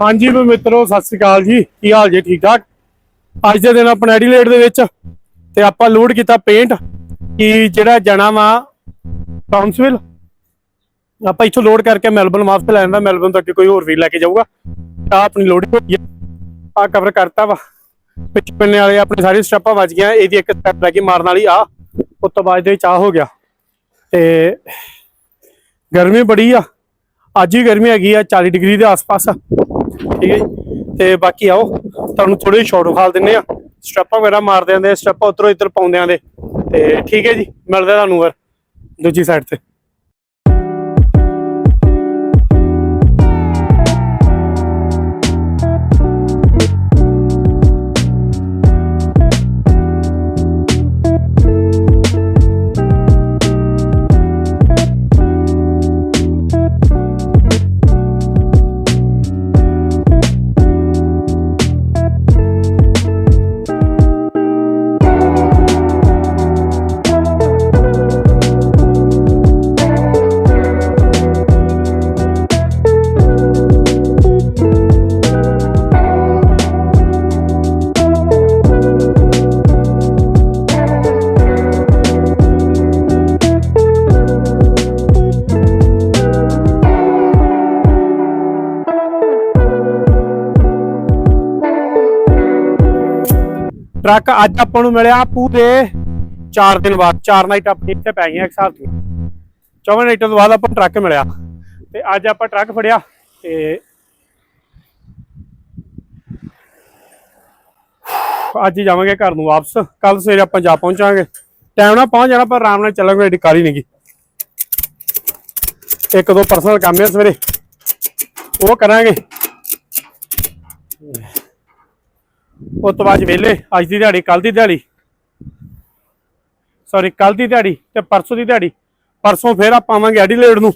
ਹਾਂਜੀ ਵੀ ਮਿੱਤਰੋ, ਸਤਿ ਸ੍ਰੀ ਅਕਾਲ ਜੀ। ਕੀ ਹਾਲ ਜੀ? ਠੀਕ ਠਾਕ? ਅੱਜ ਦੇ ਦਿਨ ਆਪਣਾ ਐਡੀਲੇਟ ਦੇ ਵਿੱਚ ਤੇ ਆਪਾਂ ਲੋਡ ਕੀਤਾ ਪੇਂਟ ਕਿ ਜਿਹੜਾ ਜਾਣਾ ਵਾ ਟਾਊਨਸਵਿਲ ਆਪਾਂ ਇੱਥੋਂ ਲੋਡ ਕਰਕੇ ਮੈਲਬਨ ਵਾਪਸ ਲੈ ਜਾਂਦਾ ਮੈਲਬਨ ਤੋਂ ਅੱਗੇ ਕੋਈ ਹੋਰ ਵੀ ਲੈ ਕੇ ਜਾਊਗਾ। ਆ ਆਪਣੀ ਲੋਡਿੰਗ ਹੋਈ ਆ। ਕਵਰ ਕਰਤਾ ਵਾ। ਪਿੱਛੇ ਪਿੰਨੇ ਵਾਲੇ ਆਪਣੇ ਸਾਰੇ ਸਟੈਪਾਂ ਵੱਜ ਗਈਆਂ। ਇਹਦੀ ਇੱਕ ਸਟੈਪ ਲੈ ਕੇ ਮਾਰਨ ਵਾਲੀ ਆ। ਉਸ ਤੋਂ ਬਾਅਦ ਦੇ ਚਾਹ ਹੋ ਗਿਆ। ਤੇ ਗਰਮੀ ਬੜੀ ਆ। ਅੱਜ ਹੀ ਗਰਮੀ ਹੈਗੀ ਆ 40 ਡਿਗਰੀ ਦੇ ਆਸ-ਪਾਸ ਠੀਕ ਹੈ ਜੀ। ਤੇ ਬਾਕੀ ਆਓ, ਤੁਹਾਨੂੰ ਥੋੜੇ ਸ਼ਾਰਟ ਵਿਖਾਲ ਦਿੰਨੇ ਆ। ਸਟੈਪਾਂ ਵਗੈਰਾ ਮਾਰਦੇ ਆਂਦੇ ਸਟੈਪਾਂ ਉਧਰੋਂ ਇੱਧਰ ਪਾਉਂਦੇ ਆਂਦੇ। ਤੇ ਠੀਕ ਹੈ ਜੀ, ਮਿਲਦੇ ਤੁਹਾਨੂੰ ਫਿਰ ਦੂਜੀ ਸਾਈਡ ਤੇ। ਟਰੱਕ ਅੱਜ ਆਪਾਂ ਨੂੰ ਮਿਲਿਆ ਪੂਰੇ 4 ਦਿਨ ਬਾਅਦ। 4 ਨਾਈਟ ਆਪਣੀ ਇੱਥੇ ਪੈ ਗਈਆਂ ਇੱਕ ਹਿਸਾਬ ਦੀ। 4 ਨਾਈਟਾਂ ਤੋਂ ਬਾਅਦ ਆਪਾਂ ਨੂੰ ਟਰੱਕ ਮਿਲਿਆ। ਤੇ ਅੱਜ ਆਪਾਂ ਟਰੱਕ ਫੜਿਆ ਤੇ ਅੱਜ ਹੀ ਜਾਵਾਂਗੇ ਘਰ ਨੂੰ ਵਾਪਸ। ਕੱਲ ਸਵੇਰੇ ਆਪਾਂ ਜਾ ਪਹੁੰਚਾਂਗੇ। ਟਾਈਮ ਨਾਲ ਪਹੁੰਚ ਜਾਣਾ, ਪਰ ਆਰਾਮ ਨਾਲ ਚੱਲਾਂਗੇ ਏਡੀ ਕਾਲੀ ਨਹੀਂਗੀ ਇੱਕ ਦੋ ਪਰਸਨਲ ਕੰਮ ਹੈ ਸਵੇਰੇ। ਉਹ ਕਰਾਂਗੇ। ਉਸ ਤੋਂ ਬਾਅਦ ਵੇਲੇ ਅੱਜ ਦੀ ਦਿਹਾੜੀ ਕੱਲ ਦੀ ਦਿਹਾੜੀ। ਸੌਰੀ ਕੱਲ ਦੀ ਦਿਹਾੜੀ ਤੇ ਪਰਸੋਂ ਦੀ ਦਿਹਾੜੀ। ਪਰਸੋਂ ਫੇਰ ਆਪਾਂ ਆਵਾਂਗੇ ਐਡੀਲੇਡ ਨੂੰ।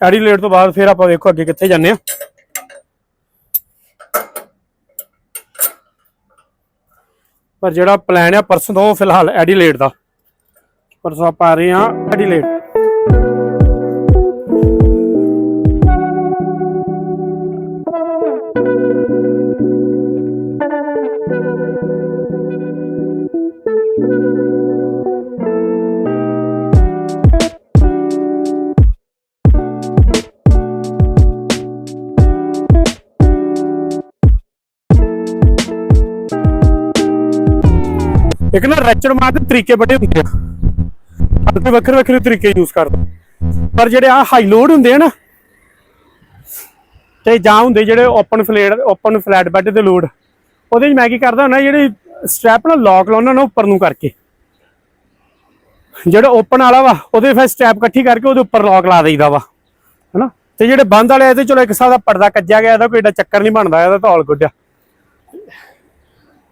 ਐਡੀਲੇਡ ਤੋਂ ਬਾਅਦ ਫੇਰ ਆਪਾਂ ਵੇਖੋ ਅੱਗੇ ਕਿੱਥੇ ਜਾਂਦੇ ਆ ਪਰ ਜਿਹੜਾ ਪਲਾਨ ਆ, ਪਰਸੋਂ ਤੋਂ ਫਿਲਹਾਲ ਐਡੀਲੇਡ ਦਾ। ਪਰਸੋਂ ਆਪਾਂ ਆ ਰਹੇ ਆ ਐਡੀਲੇਡ ਇੱਕ ਨਾ ਰੈਚਰ ਮਾਰ ਦੇ ਤਰੀਕੇ ਬੜੇ ਹੁੰਦੇ ਆ। ਹਰ ਕੋਈ ਵੱਖਰੇ ਵੱਖਰੇ ਤਰੀਕੇ ਯੂਜ਼ ਕਰਦੇ ਪਰ ਜਿਹੜੇ ਆ ਹਾਈ ਲੋਡ ਹੁੰਦੇ ਆ ਨਾ ਤੇ ਜਾਂ ਹੁੰਦੇ ਜਿਹੜੇ open flat open flat bed ਦੇ ਲੋਡ ਉਹਦੇ 'ਚ ਮੈਂ ਕੀ ਕਰਦਾ ਹੁੰਦਾ, ਜਿਹੜੀ ਸਟ੍ਰੈਪ ਨਾਲ ਲੌਕ ਲਾਉਣਾ ਨਾ ਉੱਪਰ ਨੂੰ ਕਰਕੇ। ਜਿਹੜਾ ਓਪਨ ਵਾਲਾ ਵਾ, ਉਹਦੇ ਫਿਰ ਸਟੈਪ ਇਕੱਠੀ ਕਰਕੇ ਉਹਦੇ ਉੱਪਰ ਲੌਕ ਲਾ ਦੇਈਦਾ ਵਾ। ਹਨਾ? ਤੇ ਜਿਹੜੇ ਬੰਦ ਵਾਲੇ ਇਹਦੇ ਚਲੋ ਇੱਕ ਹਿਸਾਬ ਦਾ ਪਰਦਾ ਕੱਜਿਆ ਗਿਆ, ਇਹਦਾ ਕੋਈ ਏਡਾ ਚੱਕਰ ਨਹੀਂ ਬਣਦਾ, ਇਹਦਾ ਧੌਲ ਗੁੱਡਿਆ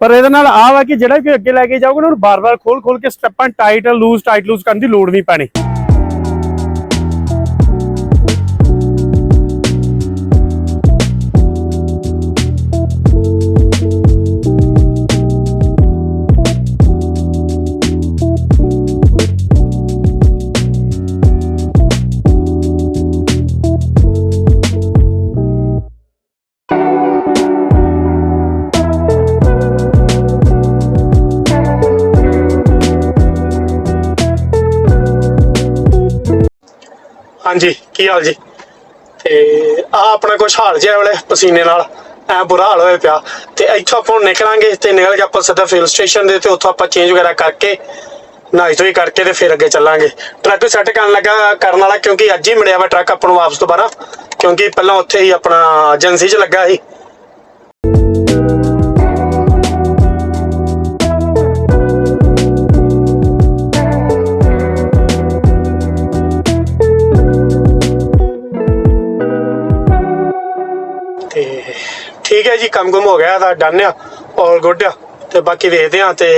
ਪਰ ਇਹਦੇ ਨਾਲ ਆ ਵਾ ਕਿ ਜਿਹੜਾ ਕਿ ਅੱਗੇ ਲੈ ਕੇ ਜਾਊਗਾ ਨਾ, ਉਹਨੂੰ ਬਾਰ-ਬਾਰ ਖੋਲ-ਖੋਲ ਕੇ ਸਟੈਪਾਂ ਟਾਈਟ ਲੂਜ਼ ਟਾਈਟ ਲੂਜ਼ ਕਰਨ ਦੀ ਲੋੜ ਨਹੀਂ ਪੈਣੀ। ਹਾਂਜੀ, ਕੀ ਹਾਲ ਜੀ? ਤੇ ਆ ਆਪਣਾ ਕੁਛ ਹਾਲ ਜਿਹਾ ਵਾਲੇ ਪਸੀਨੇ ਨਾਲ, ਐ ਬੁਰਾ ਹਾਲ ਹੋਇਆ ਪਿਆ। ਤੇ ਇੱਥੋਂ ਆਪਾਂ ਨਿਕਲਾਂਗੇ ਤੇ ਨਿਕਲ ਕੇ ਆਪਾਂ ਸਿੱਧਾ ਫਿਲ ਸਟੇਸ਼ਨ ਦੇ ਤੇ ਉੱਥੋਂ ਆਪਾਂ ਚੇਂਜ ਵਗੈਰਾ ਕਰਕੇ, ਨਹਾਈ ਹੀ ਕਰਕੇ ਤੇ ਫਿਰ ਅੱਗੇ ਚੱਲਾਂਗੇ। ਟਰੱਕ ਸੈੱਟ ਕਰਨ ਲੱਗਾ ਕਰਨ ਵਾਲਾ ਕਿਉਂਕਿ ਅੱਜ ਹੀ ਮਿਲਿਆ ਵਾ ਟਰੱਕ ਆਪਾਂ ਨੂੰ ਵਾਪਸ ਦੁਬਾਰਾ, ਕਿਉਂਕਿ ਪਹਿਲਾਂ ਉੱਥੇ ਹੀ ਆਪਣਾ ਏਜੰਸੀ 'ਚ ਲੱਗਾ ਸੀ। ਠੀਕ ਹੈ ਜੀ ਕੰਮ ਗੁੰਮ ਹੋ ਗਿਆ ਤਾਂ ਡਨ ਆ ਆਲ ਗੁੱਡ ਆ ਤੇ ਬਾਕੀ ਵੇਖਦੇ ਆ ਤੇ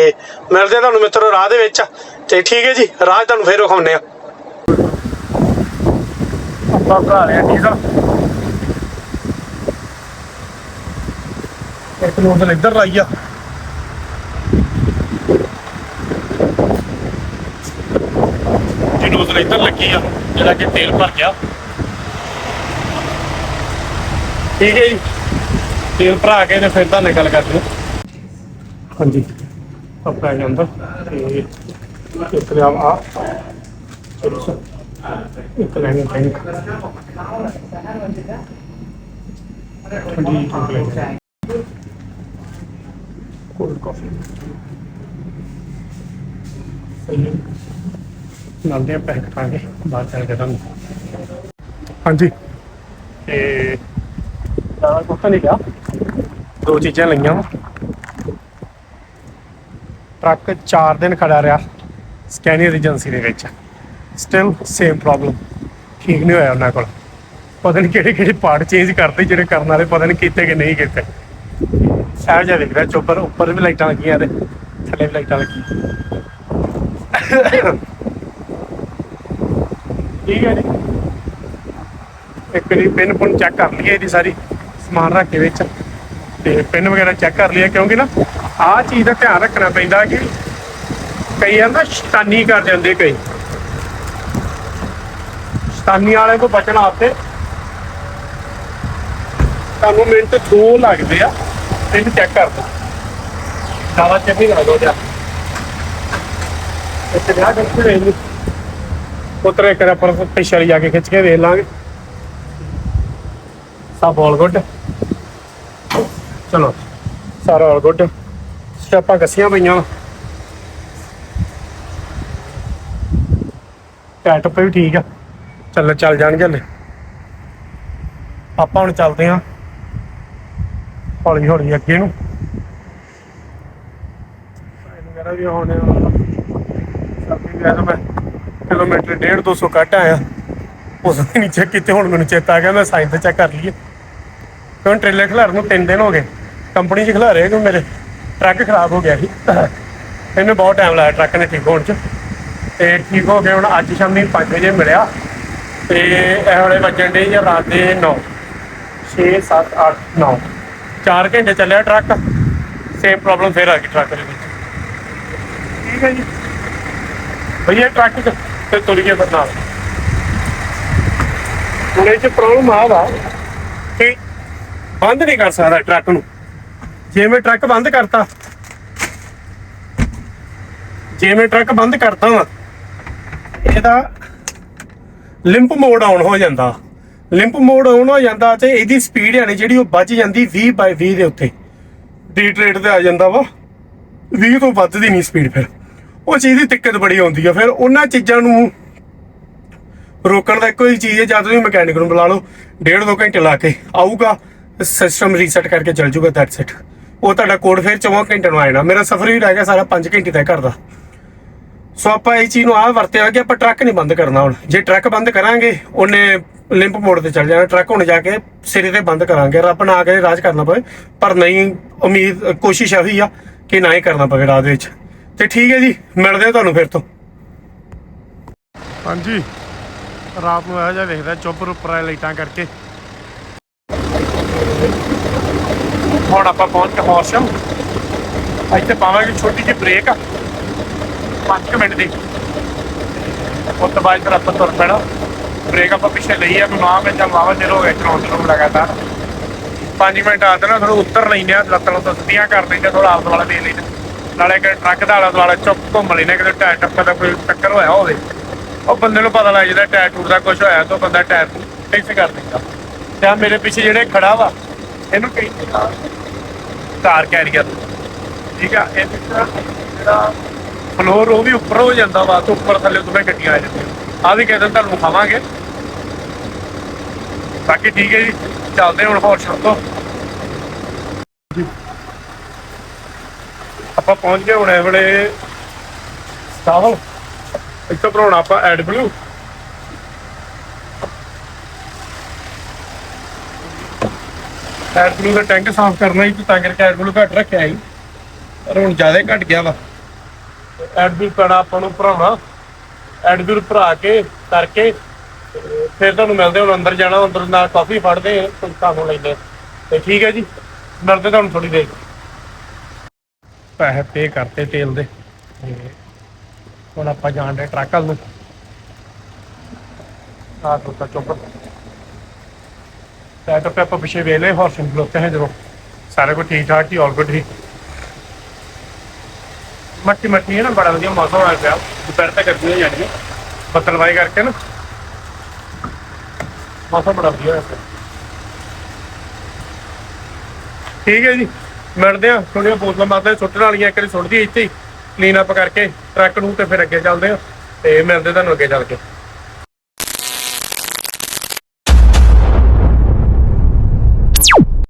ਮਿਲਦੇ ਤੁਹਾਨੂੰ ਮਿੱਤਰੋ ਰਾਹ ਦੇ ਵਿੱਚ। ਤੇ ਠੀਕ ਹੈ ਜੀ ਰਾਹ ਤੁਹਾਨੂੰ ਫੇਰ ਵਿਖਾਉਂਦੇ ਆ ਆਪਾਂ ਭਰਾ ਲਿਆ ਡੀਜ਼ਲ ਇੱਕ ਨੋਜ਼ਲ ਇੱਧਰ ਲਾਈ ਆ। ਜੀ ਇੱਧਰ ਲੱਗੀ ਆ ਜਿਹੜਾ ਕਿ ਤੇਲ ਭਰ ਗਿਆ। ਠੀਕ ਹੈ ਜੀ। ਤੇਲ ਭਰਾ ਕੇ ਤੇ ਫਿਰ ਤਾਂ ਗੱਲ ਕਰਦੇ ਹਾਂਜੀ। ਆਪਣਾ ਇਹ ਅੰਦਰ ਤੇ ਇੱਕ ਲਿਆ ਆ। ਇੱਕ ਲੈਣੀ ਟੈਂਕ ਠੰਡੀ ਚੋਕਲੇਟ ਕੋਲਡ ਕਾਫੀ। ਨਾਲ ਦੇ ਪੈਕ ਕਰਾਂਗੇ। ਬਾਅਦ ਚੱਲ ਕੇ ਤੁਹਾਨੂੰ। ਹਾਂਜੀ। ਤੇ ਜ਼ਿਆਦਾ ਕੁਛ ਨਹੀਂ ਲਿਆ ਦੋ ਚੀਜ਼ਾਂ ਲਈਆਂ। ਟਰੱਕ 4 ਦਿਨ ਖੜਾ ਰਿਹਾ ਸਕੈਨੀਅਰ ਏਜੰਸੀ ਦੇ ਵਿੱਚ। ਸਟਿਲ ਸੇਮ ਪ੍ਰੋਬਲਮ ਠੀਕ ਨਹੀਂ ਹੋਇਆ ਉਹਨਾਂ ਕੋਲ। ਪਤਾ ਨਹੀਂ ਕਿਹੜੇ ਕਿਹੜੇ ਪਾਰਟ ਚੇਂਜ ਕਰਤੇ ਜਿਹੜੇ ਕਰਨ ਵਾਲੇ, ਪਤਾ ਨਹੀਂ ਕੀਤੇ ਕਿ ਨਹੀਂ ਕੀਤੇ। ਸਾਹ ਜਿਹਾ ਦਿਖ ਰਿਹਾ, ਚੋਪਰ ਉੱਪਰ ਵੀ ਲਾਈਟਾਂ ਲੱਗੀਆਂ ਤੇ ਥੱਲੇ ਵੀ ਲਾਈਟਾਂ ਲੱਗੀਆਂ। ਠੀਕ ਹੈ ਜੀ। ਇੱਕ ਵਾਰੀ ਪਿੰਨ ਪੁੰਨ ਚੈੱਕ ਕਰ ਲਈਏ ਇਹਦੀ ਸਾਰੀ। ਸਮਾਨ ਰੱਖ ਕੇ ਵਿੱਚ ਤੇ ਪਿੰਨ ਵਗੈਰਾ ਚੈੱਕ ਕਰ ਲਿਆ ਕਿਉਂਕਿ ਨਾ ਆਹ ਚੀਜ਼ ਦਾ ਧਿਆਨ ਰੱਖਣਾ ਪੈਂਦਾ ਕਿ ਕਈ ਯਾਰ ਨਾ ਸ਼ੈਤਾਨੀ ਕਰ ਜਾਂਦੇ ਕਈ। ਸ਼ੈਤਾਨੀ ਵਾਲੇ ਤੋਂ ਬਚਣ ਵਾਸਤੇ ਤੁਹਾਨੂੰ ਮਿੰਟ ਦੋ ਲੱਗਦੇ ਆ ਪਿੰਨ ਚੈੱਕ ਕਰਦਾ ਦੋ ਜ਼ਿਆਦਾ ਚੈੱਕ ਨਹੀਂ ਕਰੋ ਜਾ ਇੱਥੇ ਵਿਆਹ ਕਰਕੇ ਵੇਖ ਲਈ ਉਤਰੇ ਕਰ ਪਰ ਪਿਛਲੀ ਜਾ ਕੇ ਖਿੱਚ ਕੇ ਵੇਖ ਲਾਂਗੇ। ਸਭ ਆਲ ਗੁੱਡ ਚਲੋ, ਸਾਰਾ ਆਲ ਗੁੱਡ। ਸਟੈਪਾਂ ਕੱਸੀਆਂ ਪਈਆਂ ਟੈਟ ਵੀ ਠੀਕ ਆ। ਚੱਲ ਚੱਲ ਜਾਣਗੇ ਹਲੇ। ਆਪਾਂ ਹੁਣ ਚੱਲਦੇ ਹਾਂ ਹੌਲੀ ਹੌਲੀ ਅੱਗੇ ਨੂੰ। ਵਗੈਰਾ ਵੀ ਹੋਣੇ ਆ। ਸਭੀ ਗਿਆ ਮੈਂ ਕਿਲੋਮੀਟਰ 1.5 200 ਕੱਟ ਆਇਆ। ਉਸ ਨੇ ਨਹੀਂ ਚੈੱਕ ਕੀਤੇ, ਹੁਣ ਮੈਨੂੰ ਚੇਤਾ ਆ ਗਿਆ, ਮੈਂ ਸਾਈਨ ਤੇ ਚੈੱਕ ਕਰ ਲਈਏ। ਕਿਉਂ ਟ੍ਰੇਲਰ ਖਿਲਾਰ ਨੂੰ 3 ਦਿਨ ਹੋ ਗਏ। ਕੰਪਨੀ 'ਚ ਖਿਲਾਰੇ ਕਿ ਮੇਰੇ? ਟਰੱਕ ਖਰਾਬ ਹੋ ਗਿਆ ਸੀ। ਇਹਨੂੰ ਬਹੁਤ ਟਾਈਮ ਲਾਇਆ ਟਰੱਕ ਨੇ ਠੀਕ ਹੋਣ 'ਚ। ਤੇ ਠੀਕ ਹੋ ਗਿਆ ਹੁਣ ਅੱਜ ਸ਼ਾਮੀ 5 ਵਜੇ ਮਿਲਿਆ। ਤੇ ਇਹ ਵੇਲੇ ਵੱਜਣ ਦੇ ਜਾਂ ਰਾਤ ਦੇ 9 6 7 8 9 4 ਘੰਟੇ ਚੱਲਿਆ ਟਰੱਕ। ਸੇਮ ਪ੍ਰੋਬਲਮ ਫੇਰ ਆ ਗਈ ਟਰੱਕ ਦੇ ਵਿੱਚ। ਠੀਕ ਹੈ ਜੀ। ਭਈਆ ਟਰੱਕ ਤੇ ਤੁਰ ਗਏ ਫਿਰ ਨਾਲ। ਹੁਣ ਇਹ ਚ ਪ੍ਰੋਬਲਮ ਆ ਵਾ ਕਿ ਬੰਦ ਨਹੀਂ ਕਰ ਸਕਦਾ ਟਰੱਕ ਨੂੰ। ਜੇ ਮੈਂ ਟਰੱਕ ਬੰਦ ਕਰਤਾ। ਜੇ ਮੈਂ ਟਰੱਕ ਬੰਦ ਕਰਤਾ ਵਾ, ਇਹਦਾ ਲਿੰਪ ਮੋਡ ਆਨ ਹੋ ਜਾਂਦਾ। ਲਿੰਪ ਮੋਡ ਆਨ ਹੋ ਜਾਂਦਾ ਤੇ ਇਹਦੀ ਸਪੀਡ ਹੈ ਜਿਹੜੀ ਉਹ ਵੱਜ ਜਾਂਦੀ 20 ਬਾਈ 20 ਦੇ ਉੱਤੇ। ਡੀਟ ਰੇਟ ਤੇ ਆ ਜਾਂਦਾ ਵਾ। 20 ਤੋਂ ਵੱਧ ਦੀ ਨਹੀਂ ਸਪੀਡ ਫਿਰ। ਉਹ ਚੀਜ਼ ਦੀ ਦਿੱਕਤ ਬੜੀ ਆਉਂਦੀ ਆ। ਫਿਰ ਉਹਨਾਂ ਚੀਜ਼ਾਂ ਨੂੰ ਰੋਕਣ ਦਾ ਇੱਕੋ ਹੀ ਚੀਜ਼ ਹੈ ਜਾਂ ਤੁਸੀਂ ਮਕੈਨਿਕ ਨੂੰ ਬੁਲਾ ਲਓ। ਡੇਢ ਦੋ ਘੰਟੇ ਲਾ ਕੇ ਆਊਗਾ। ਸਿਸਟਮ ਰੀਸੈਟ ਕਰਕੇ ਚੱਲ ਜੂਗਾ ਦੈਟਸ ਇਟ ਉਹ ਤੁਹਾਡਾ ਕੋਡ ਫਿਰ 4 ਘੰਟੇ ਨੂੰ ਆਏਗਾ ਮੇਰਾ ਸਫ਼ਰ ਵੀ ਰਹਿ ਗਿਆ ਸਾਰਾ 5 ਘੰਟੇ ਤੱਕ ਕਰਦਾ ਸੋ ਆਪਾਂ ਇਹ ਚੀਜ਼ ਨੂੰ ਆਹ ਵਰਤਿਆ ਕਿ ਆਪਾਂ ਟਰੱਕ ਨਹੀਂ ਬੰਦ ਕਰਨਾ ਹੁਣ। ਜੇ ਟਰੱਕ ਬੰਦ ਕਰਾਂਗੇ, ਉਹਨੇ ਲਿੰਪ ਮੋੜ ਤੇ ਚੱਲ ਜਾਣਾ। ਟਰੱਕ ਹੁਣ ਜਾ ਕੇ ਸਿਰੇ ਤੇ ਬੰਦ ਕਰਾਂਗੇ। ਰੱਬ ਨਾ ਆ ਰਾਜ ਕਰਨਾ ਪਵੇ। ਪਰ ਨਹੀਂ, ਉਮੀਦ, ਕੋਸ਼ਿਸ਼ ਇਹੀ ਆ ਕਿ ਨਾ ਹੀ ਕਰਨਾ ਪਵੇ ਰਾਜ ਵਿੱਚ। ਤੇ ਠੀਕ ਹੈ ਜੀ, ਮਿਲਦੇ ਆ ਤੁਹਾਨੂੰ ਫਿਰ ਤੋਂ। ਹਾਂਜੀ। ਰਾਤ ਨੂੰ ਇਹੋ ਜਿਹਾ ਵੇਖਦਾ ਚੁੱਪ ਉੱਪਰ ਲਾਈਟਾਂ ਕਰਕੇ। ਹੁਣ ਆਪਾਂ ਪਹੁੰਚ ਕੇ ਹੌਰਸ਼ਮ ਇੱਥੇ ਪਾਵਾਂਗੇ ਛੋਟੀ ਜਿਹੀ ਬ੍ਰੇਕ 5 ਮਿੰਟ ਦੀ। ਉਸ ਤੋਂ ਬਾਅਦ ਫਿਰ ਆਪਾਂ ਤੁਰ ਪੈਣਾ। ਬ੍ਰੇਕ ਆਪਾਂ ਪਿੱਛੇ ਲਈ ਆ, ਗੁਨਾਹ ਵਿੱਚ ਵਾਵਾ ਚਿਰ ਹੋ ਗਿਆ ਚਲਾਉਂਦੇ ਨੂੰ ਲਗਾਤਾਰ। 5 ਮਿੰਟ ਆਦੇ ਨਾ ਥੋੜਾ ਉੱਤਰ ਲੈਂਦੇ ਆ, ਲੱਤਾਂ ਨੂੰ ਤਸਤੀਆਂ ਕਰ ਲੈਂਦੇ ਥੋੜਾ ਆਪ ਦੁਆਲਾ ਦੇ ਲੈਂਦੇ ਨਾਲੇ ਕਿ ਟਰੱਕ ਦਾ ਆਲਾ ਦੁਆਲਾ ਚੁੱਪ ਘੁੰਮ ਲੈਂਦੇ ਕਿਤੇ ਟਾਇਰ ਟੱਪਰ ਦਾ ਕੋਈ ਟੱਕਰ ਹੋਇਆ ਹੋਵੇ। ਉਹ ਬੰਦੇ ਨੂੰ ਪਤਾ ਲੱਗ ਜਾਂਦਾ, ਟਾਇਰ ਟੂਰ ਦਾ ਕੁਝ ਹੋਇਆ ਤਾਂ ਬੰਦਾ ਟਾਇਰ ਫਿਕਸ ਕਰ ਦਿੰਦਾ। ਤੇ ਮੇਰੇ ਪਿੱਛੇ ਜਿਹੜੇ ਖੜਾ ਵਾ, ਇਹਨੂੰ ਕਹੀ ਕਾਰ ਕੈਰੀਅਰ ਠੀਕ ਆ? ਇਹ ਜਿਹੜਾ ਫਲੋਰ ਉਹ ਵੀ ਉੱਪਰ ਹੋ ਜਾਂਦਾ ਵਾ, ਤੇ ਉੱਪਰ ਥੱਲੇ ਦੋਵੇਂ ਗੱਡੀਆਂ ਆ ਜਾਂਦੀਆਂ। ਆ ਵੀ ਕਹਿੰਦੇ ਤੁਹਾਨੂੰ ਵਿਖਾਵਾਂਗੇ ਬਾਕੀ ਠੀਕ ਹੈ ਜੀ, ਚੱਲਦੇ ਹੁਣ ਹੋਰ ਸ਼ਾਮ ਤੋਂ। ਆਪਾਂ ਪਹੁੰਚ ਗਏ ਹੁਣ ਇਹ ਵੇਲੇ ਸਟਾਵਲ ਇੱਥੋਂ ਬਣਾਉਣਾ ਆਪਾਂ ਐਡ ਬਲੂ ਐਡ ਬਲੂ ਦਾ ਟੈਂਕ ਸਾਫ਼ ਕਰਨਾ ਹੀ ਤੇ ਤਾਂ ਕਰਕੇ ਐਡ ਬਲੂ ਘੱਟ ਰੱਖਿਆ ਸੀ। ਪਰ ਹੁਣ ਜ਼ਿਆਦਾ ਘਟ ਗਿਆ ਵਾ। ਐਡ ਬਲੂ ਪੈਣਾ ਆਪਾਂ ਨੂੰ ਭਰਾਉਣਾ ਐਡ ਬਲੂ ਭਰਾ ਕੇ ਕਰਕੇ ਤੇ ਫਿਰ ਤੁਹਾਨੂੰ ਮਿਲਦੇ ਹੁਣ ਅੰਦਰ ਜਾਣਾ ਅੰਦਰ ਨਾਲ ਕਾਫੀ ਫੜਦੇ ਕੁਝ ਤੁਹਾਨੂੰ ਲੈਂਦੇ ਤੇ ਠੀਕ ਹੈ ਜੀ ਮਿਲਦੇ ਤੁਹਾਨੂੰ ਥੋੜੀ ਦੇਰ। ਪੈਸੇ ਪੇ ਕਰਤੇ ਤੇਲ ਦੇ। ਤੇ ਹੁਣ ਆਪਾਂ ਜਾਣ ਦੇ ਟਰੱਕ ਵੱਲ ਨੂੰ। ਆ ਤੋਤਾ ਚੁੱਪ। ਟਾਇਰ ਤੇ ਆਪਾਂ ਪਿੱਛੇ ਵੇਲੇ ਹੌਰਸ਼ਨ ਖਲੋਤੇ ਹੈ ਜਦੋਂ ਸਾਰਾ ਕੁਝ ਠੀਕ ਠਾਕ ਹੀ ਆਲ ਗੁੱਡ ਹੀ। ਮੱਟੀ ਮੱਟੀ ਹੈ ਨਾ, ਬੜਾ ਵਧੀਆ ਮੌਸਮ ਹੋਇਆ ਪਿਆ। ਦੁਪਹਿਰ ਤੱਕ ਗਰਮੀ ਹੋ ਜਾਣੀ ਬੱਦਲਵਾਈ ਕਰਕੇ ਨਾ। ਮੌਸਮ ਬੜਾ ਵਧੀਆ ਹੋਇਆ ਪਿਆ। ਠੀਕ ਹੈ ਜੀ। ਮਿਲਦੇ ਆ ਥੋੜੀਆਂ ਬੋਤਲਾਂ ਮਾਰਦੇ ਸੁੱਟਣ ਵਾਲੀਆਂ, ਇੱਕ ਵਾਰੀ ਸੁੱਟਦੀ ਇੱਥੇ ਹੀ। ਕਲੀਨ ਅਪ ਕਰਕੇ, ਟਰੱਕ ਨੂੰ ਤੇ ਫਿਰ ਅੱਗੇ ਚੱਲਦੇ ਆ ਤੇ ਮਿਲਦੇ ਤੁਹਾਨੂੰ ਅੱਗੇ ਚੱਲ ਕੇ।